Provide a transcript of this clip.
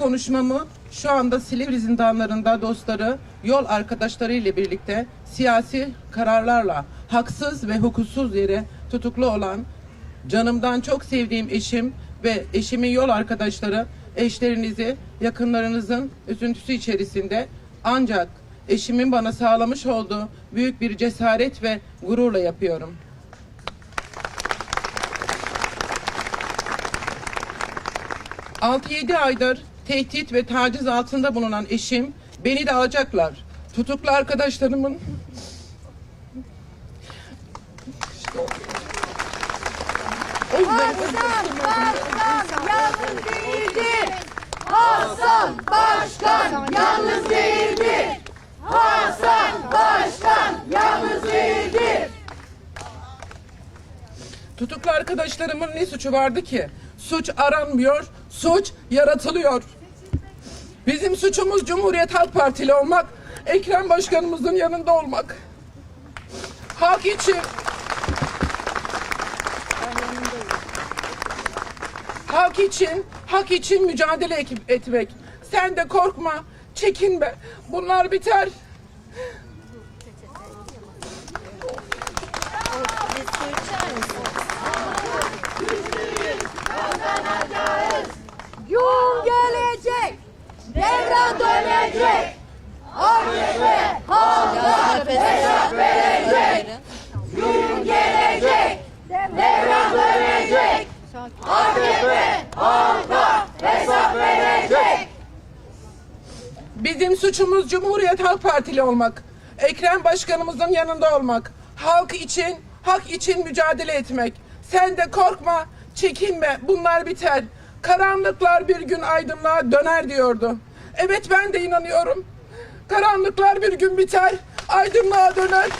konuşmamı şu anda Silivri zindanlarında dostları, yol arkadaşları ile birlikte siyasi kararlarla haksız ve hukuksuz yere tutuklu olan canımdan çok sevdiğim eşim ve eşimin yol arkadaşları eşlerinizi yakınlarınızın üzüntüsü içerisinde ancak eşimin bana sağlamış olduğu büyük bir cesaret ve gururla yapıyorum. Altı yedi aydır tehdit ve taciz altında bulunan eşim beni de alacaklar. Tutuklu arkadaşlarımın yüzden- Başkan yalnız değildir. Hasan Başkan yalnız değildir. Hasan Başkan yalnız değildir. Tutuklu arkadaşlarımın ne suçu vardı ki? Suç aranmıyor, suç yaratılıyor. Bizim suçumuz Cumhuriyet Halk Partili olmak, Ekrem Başkanımızın yanında olmak. Hak için Hak için, hak için mücadele ek- etmek. Sen de korkma, çekinme. Bunlar biter. Gün gelecek. Devran dönecek. AKP halka hesap verecek. Gün gelecek. Devran dönecek. AKP halka hesap verecek. Bizim suçumuz Cumhuriyet Halk Partili olmak. Ekrem Başkanımızın yanında olmak. Halk için, hak için mücadele etmek. Sen de korkma, çekinme. Bunlar biter. Karanlıklar bir gün aydınlığa döner diyordu. Evet ben de inanıyorum. Karanlıklar bir gün biter, aydınlığa döner.